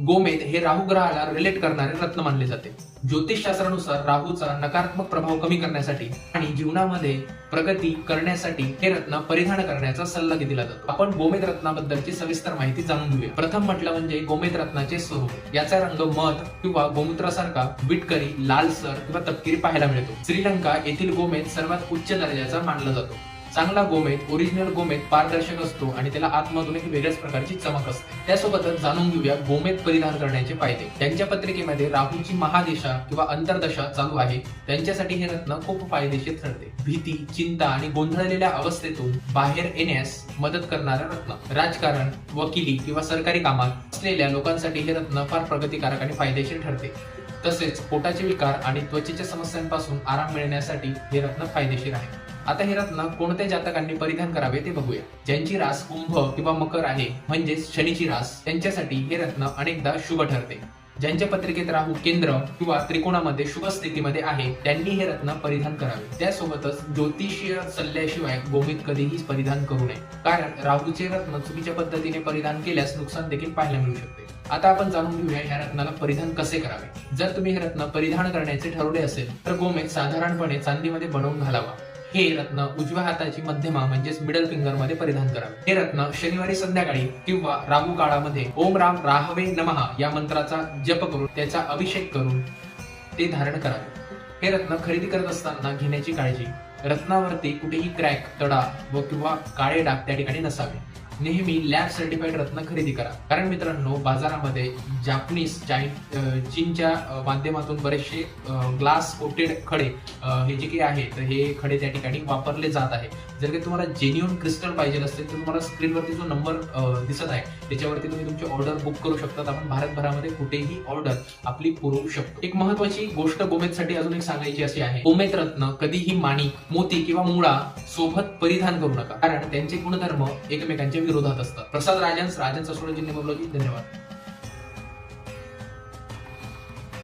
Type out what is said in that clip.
गोमेद हे राहू ग्रहाला रिलेट करणारे रत्न मानले जाते. ज्योतिषशास्त्रानुसार राहूचा नकारात्मक प्रभाव कमी करण्यासाठी आणि जीवनामध्ये प्रगती करण्यासाठी हे रत्न परिधान करण्याचा सल्ला दिला जातो. आपण गोमेद रत्नाबद्दलची सविस्तर माहिती जाणून घेऊया. प्रथम म्हटलं म्हणजे गोमेद रत्नाचे स्वरूप. याचा रंग मध किंवा गोमूत्रासारखा विटकरी लालसर किंवा तपकिरी पाहायला मिळतो. श्रीलंका येथील गोमेद सर्वात उच्च दर्जाचा मानला जातो. चांगला गोमेद ओरिजिनल गोमेद पारदर्शक असतो आणि त्याला आतमधून एक वेगळ्याच प्रकारची चमक असते. त्यासोबतच जाणून घेऊया गोमेद परिधान करण्याचे फायदे. त्यांच्या पत्रिकेमध्ये राहूची महादेशा किंवा अंतर्दशा चालू आहे. त्यांच्यासाठी हे रत्न खूप फायदेशीर ठरते. भीती चिंता आणि गोंधळलेल्या अवस्थेतून बाहेर येण्यास मदत करणारा रत्न. राजकारण वकिली किंवा सरकारी कामात असलेल्या लोकांसाठी हे रत्न फार प्रगतिकारक आणि फायदेशीर ठरते. तसेच पोटाचे विकार आणि त्वचेच्या समस्यांपासून आराम मिळण्यासाठी हे रत्न फायदेशीर आहे. आता हे रत्न कोणत्या जातकांनी परिधान करावे ते बघूया. ज्यांची रास कुंभ किंवा मकर आहे म्हणजेच शनीची रास त्यांच्यासाठी हे रत्न अनेकदा शुभ ठरते. ज्यांच्या पत्रिकेत राहू केंद्र किंवा त्रिकोणामध्ये शुभ स्थितीमध्ये आहे त्यांनी हे रत्न परिधान करावे. त्यासोबतच ज्योतिषीय सल्ल्याशिवाय गोमित कधीही परिधान करू नये. कारण राहूचे रत्न चुकीच्या पद्धतीने परिधान केल्यास नुकसान देखील पाहायला मिळू शकते. आता आपण जाणून घेऊया ह्या रत्नाला परिधान कसे करावे? जर तुम्ही हे रत्न परिधान करण्याचे ठरवले असेल तर गोमेद साधारणपणे चांदीमध्ये बनवून घालावा. हे रत्न उजव्या हाताची मध्यमा म्हणजेच मिडल फिंगरमध्ये परिधान करावे. हे रत्न शनिवारी संध्याकाळी किंवा राहू काळामध्ये ओम राम राहवे नमहा या मंत्राचा जप करून त्याचा अभिषेक करून ते धारण करावे. हे रत्न खरेदी करत असताना घेण्याची काळजी रत्नावरती कुठेही क्रॅक तडा व किंवा काळे डाग त्या ठिकाणी नसावे. नेहमी लॅब सर्टिफाईड रत्न खरेदी करा. कारण मित्रांनो बाजारामध्ये जापनीज चाय चीनच्या माध्यमातून बरेचसे ग्लास कोटेड खडे हे जे काही आहे तर हे खडे त्या ठिकाणी वापरले जात आहे. जर काही तुम्हाला जेन्युअन क्रिस्टल पाहिजे असेल तर तुम्हाला स्क्रीनवरती जो नंबर दिसत आहे त्याच्यावरती तुम्ही तुमची ऑर्डर बुक करू शकतात. आपण भारतभरामध्ये कुठेही ऑर्डर आपली पुरवू शकतो. एक महत्वाची गोष्ट गोमेदसाठी अजून एक सांगायची अशी आहे. गोमेद रत्न कधीही माणिक मोती किंवा मुळा सोबत परिधान करू नका. कारण त्यांचे गुणधर्म एकमेकांच्या विरोधात असतात. प्रसाद राजन्स राजन ससोडजी धन्यवाद.